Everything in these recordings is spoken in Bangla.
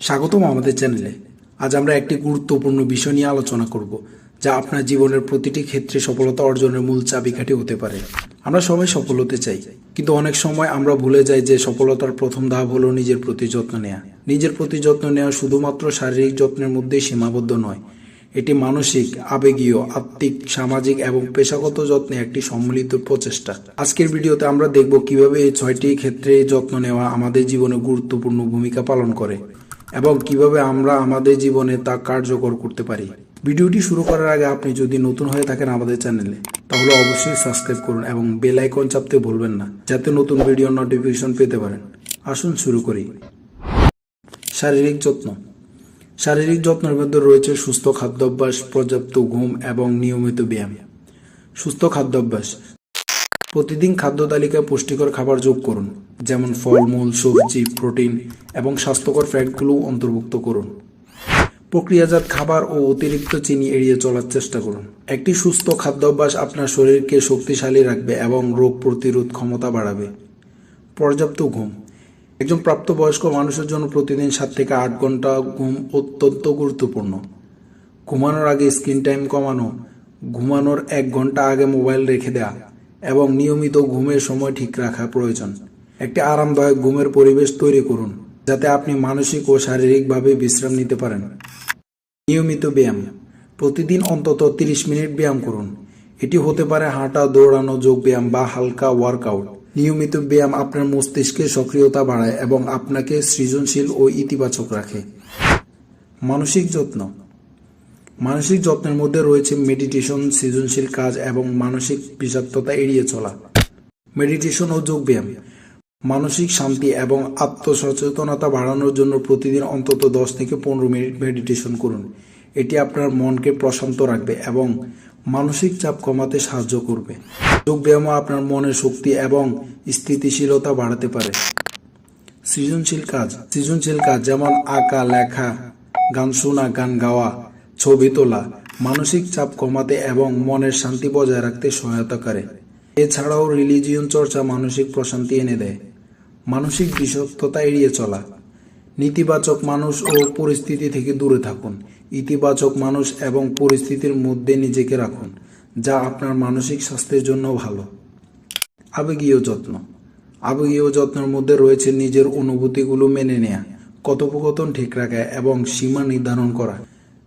স্বাগতম আমাদের চ্যানেলে। আজ আমরা একটি গুরুত্বপূর্ণ বিষয় নিয়ে আলোচনা করব, যা আপনার জীবনের প্রতিটি ক্ষেত্রে সফলতা অর্জনের মূল চাবিকাঠি হতে পারে। আমরা সবাই সফল হতে চাই, কিন্তু অনেক সময় আমরা ভুলে যাই যে সফলতার প্রথম ধাপ হলো নিজের প্রতি যত্ন নেওয়া নিজের প্রতি যত্ন নেওয়া শুধুমাত্র শারীরিক যত্নের মধ্যেই সীমাবদ্ধ নয়, এটি মানসিক, আবেগীয়, আত্মিক, সামাজিক এবং পেশাগত যত্নে একটি সম্মিলিত প্রচেষ্টা। আজকের ভিডিওতে আমরা দেখব কীভাবে এই ছয়টি ক্ষেত্রে যত্ন নেওয়া আমাদের জীবনে গুরুত্বপূর্ণ ভূমিকা পালন করে। এবং কীভাবে আমরা আমাদের জীবনে তা কার্যকর করতে পারি। ভিডিওটি শুরু করার আগে আপনি যদি নতুন হয়ে থাকেন আমাদের চ্যানেলে, তাহলে অবশ্যই সাবস্ক্রাইব করুন এবং বেল আইকন চাপতে ভুলবেন না, যাতে নতুন ভিডিও নোটিফিকেশন পেতে পারেন। আসুন শুরু করি। শারীরিক যত্ন। শারীরিক যত্নের মধ্যে রয়েছে সুস্থ খাদ্যাভ্যাস, পর্যাপ্ত ঘুম এবং নিয়মিত ব্যায়াম। সুস্থ খাদ্যাভ্যাস। প্রতিদিন খাদ্য তালিকায় পুষ্টিকর খাবার যোগ করুন, যেমন ফলমূল, সবজি, প্রোটিন এবং স্বাস্থ্যকর ফ্যাটগুলো অন্তর্ভুক্ত করুন। প্রক্রিয়াজাত খাবার ও অতিরিক্ত চিনি এড়িয়ে চলার চেষ্টা করুন। একটি সুস্থ খাদ্যাভ্যাস আপনার শরীরকে শক্তিশালী রাখবে এবং রোগ প্রতিরোধ ক্ষমতা বাড়াবে। পর্যাপ্ত ঘুম। একজন প্রাপ্তবয়স্ক মানুষের জন্য প্রতিদিন সাত থেকে আট ঘণ্টা ঘুম অত্যন্ত গুরুত্বপূর্ণ। ঘুমানোর আগে স্ক্রিন টাইম কমানো, ঘুমানোর এক ঘণ্টা আগে মোবাইল রেখে দেওয়া এবং নিয়মিত ঘুমের সময় ঠিক রাখা প্রয়োজন। একটি আরামদায়ক ঘুমের পরিবেশ তৈরি করুন, যাতে আপনি মানসিক ও শারীরিকভাবে বিশ্রাম নিতে পারেন। নিয়মিত ব্যায়াম। প্রতিদিন অন্তত 30 মিনিট ব্যায়াম করুন। এটি হতে পারে হাঁটা, দৌড়ানো, যোগ ব্যায়াম বা হালকা ওয়ার্কআউট। নিয়মিত ব্যায়াম আপনার মস্তিষ্কের সক্রিয়তা বাড়ায় এবং আপনাকে সৃজনশীল ও ইতিবাচক রাখে। মানসিক যত্ন। মানসিক যত্নের মধ্যে রয়েছে মেডিটেশন সৃজনশীল কাজ এবং মানসিক বিষাক্ততা এড়িয়ে চলা। মেডিটেশন ও যোগব্যায়াম। মানসিক শান্তি এবং আত্মসচেতনতা বাড়ানোর জন্য প্রতিদিন অন্তত দশ থেকে পনেরো মিনিট মেডিটেশন করুন। এটি আপনার মনকে প্রশান্ত রাখবে এবং মানসিক চাপ কমাতে সাহায্য করবে। যোগব্যায়ামও আপনার মনের শক্তি এবং স্থিতিশীলতা বাড়াতে পারে। সৃজনশীল কাজ। সৃজনশীল কাজ যেমন আঁকা, লেখা, গান শোনা, গান গাওয়া ছবি তোলা, মানসিক চাপ কমাতে এবং মনের শান্তি বজায় রাখতে সহায়তা করে। এছাড়াও রিলিজিয়ন চর্চা মানসিক প্রশান্তি এনে দেয়। মানসিক বিষাক্ততা এড়িয়ে চলা। নেতিবাচক মানুষ ও পরিস্থিতি থেকে দূরে থাকুন। ইতিবাচক মানুষ এবং পরিস্থিতির মধ্যে নিজেকে রাখুন, যা আপনার মানসিক স্বাস্থ্যের জন্য ভালো। আবেগীয় যত্ন। আবেগীয় যত্নের মধ্যে রয়েছে নিজের অনুভূতিগুলো মেনে নেয়া, কথোপকথন ঠিক রাখা এবং সীমা নির্ধারণ করা।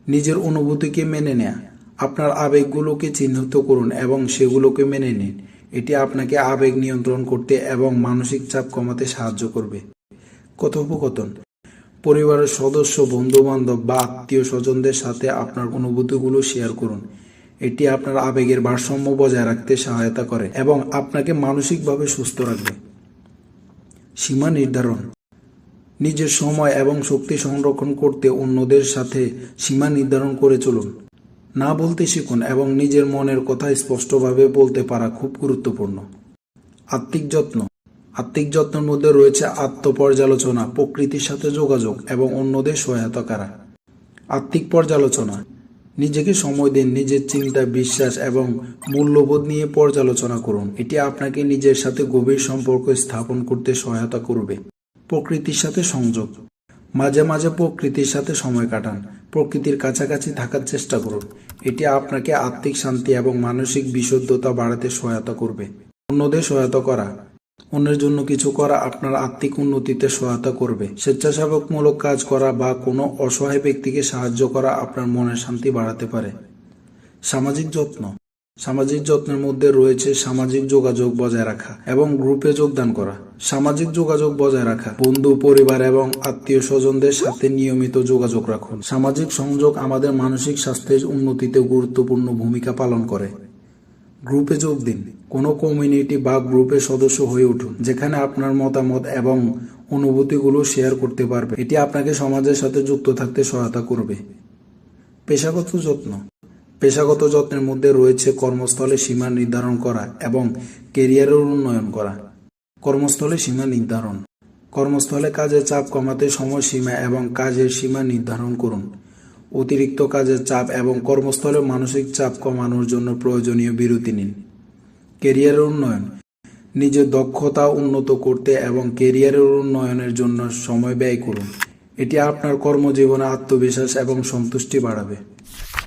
নিজের অনুভূতিকে মেনে নেয়া। আপনার আবেগগুলোকে চিহ্নিত করুন এবং সেগুলোকে মেনে নিন। এটি আপনাকে আবেগ নিয়ন্ত্রণ করতে এবং মানসিক চাপ কমাতে সাহায্য করবে। কথোপকথন। পরিবারের সদস্য বন্ধু বান্ধব বা আত্মীয় স্বজনদের সাথে আপনার অনুভূতিগুলো শেয়ার করুন। এটি আপনার আবেগের ভারসাম্য বজায় রাখতে সহায়তা করে এবং আপনাকে মানসিকভাবে সুস্থ রাখবে। সীমা নির্ধারণ। নিজের সময় এবং শক্তি সংরক্ষণ করতে অন্যদের সাথে সীমা নির্ধারণ করে চলুন। না বলতে শিখুন এবং নিজের মনের কথা স্পষ্টভাবে বলতে পারা খুব গুরুত্বপূর্ণ। আত্মিক যত্ন। আত্মিক যত্নের মধ্যে রয়েছে আত্মপর্যালোচনা, প্রকৃতির সাথে যোগাযোগ এবং অন্যদের সহায়তা করা। আত্মিক পর্যালোচনা। নিজেকে সময় দিন, নিজের চিন্তা, বিশ্বাস এবং মূল্যবোধ নিয়ে পর্যালোচনা করুন। এটি আপনাকে নিজের সাথে গভীর সম্পর্ক স্থাপন করতে সহায়তা করবে। প্রকৃতির সাথে সংযোগ। মাঝে মাঝে প্রকৃতির সাথে সময় কাটান। প্রকৃতির কাছাকাছি থাকার চেষ্টা করুন। এটি আপনাকে আত্মিক শান্তি এবং মানসিক বিশুদ্ধতা বাড়াতে সহায়তা করবে। অন্যদের সহায়তা করা। অন্যের জন্য কিছু করা আপনার আত্মিক উন্নতিতে সহায়তা করবে। স্বেচ্ছাসেবকমূলক কাজ করা বা কোনো অসহায় ব্যক্তিকে সাহায্য করা আপনার মনের শান্তি বাড়াতে পারে। সামাজিক যত্ন। সামাজিক যত্নের মধ্যে রয়েছে সামাজিক যোগাযোগ বজায় রাখা এবং গ্রুপে যোগদান করা। সামাজিক যোগাযোগ বজায় রাখা, বন্ধু, পরিবার এবং আত্মীয় স্বজনদের সাথে নিয়মিত যোগাযোগ রাখুন। সামাজিক সংযোগ আমাদের মানসিক স্বাস্থ্যের উন্নতিতে গুরুত্বপূর্ণ ভূমিকা পালন করে। গ্রুপে যোগ দিন, কোনো কমিউনিটি বা গ্রুপের সদস্য হয়ে উঠুন, যেখানে আপনার মতামত এবং অনুভূতিগুলো শেয়ার করতে পারবে। এটি আপনাকে সমাজের সাথে যুক্ত থাকতে সহায়তা করবে। পেশাগত যত্ন পেশাগত যত্নের মধ্যে রয়েছে কর্মস্থলে সীমা নির্ধারণ করা এবং কেরিয়ারের উন্নয়ন করা। কর্মস্থলে সীমা নির্ধারণ। কর্মস্থলে কাজের চাপ কমাতে সময়সীমা এবং কাজের সীমা নির্ধারণ করুন। অতিরিক্ত কাজের চাপ এবং কর্মস্থলে মানসিক চাপ কমানোর জন্য প্রয়োজনীয় বিরতি নিন। কেরিয়ারের উন্নয়ন। নিজের দক্ষতা উন্নত করতে এবং কেরিয়ারের উন্নয়নের জন্য সময় ব্যয় করুন। এটি আপনার কর্মজীবনে আত্মবিশ্বাস এবং সন্তুষ্টি বাড়াবে।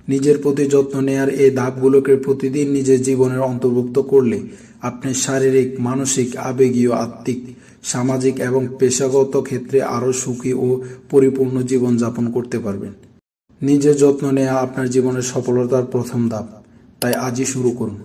নিজের প্রতি যত্ন নেয়ার এই ধাপগুলোকে প্রতিদিন নিজের জীবনের অন্তর্ভুক্ত করলে আপনি শারীরিক, মানসিক আবেগীয় আত্মিক, সামাজিক এবং পেশাগত ক্ষেত্রে আরও সুখী ও পরিপূর্ণ জীবনযাপন করতে পারবেন। নিজের যত্ন নেওয়া আপনার জীবনের সফলতার প্রথম ধাপ। তাই আজই শুরু করুন।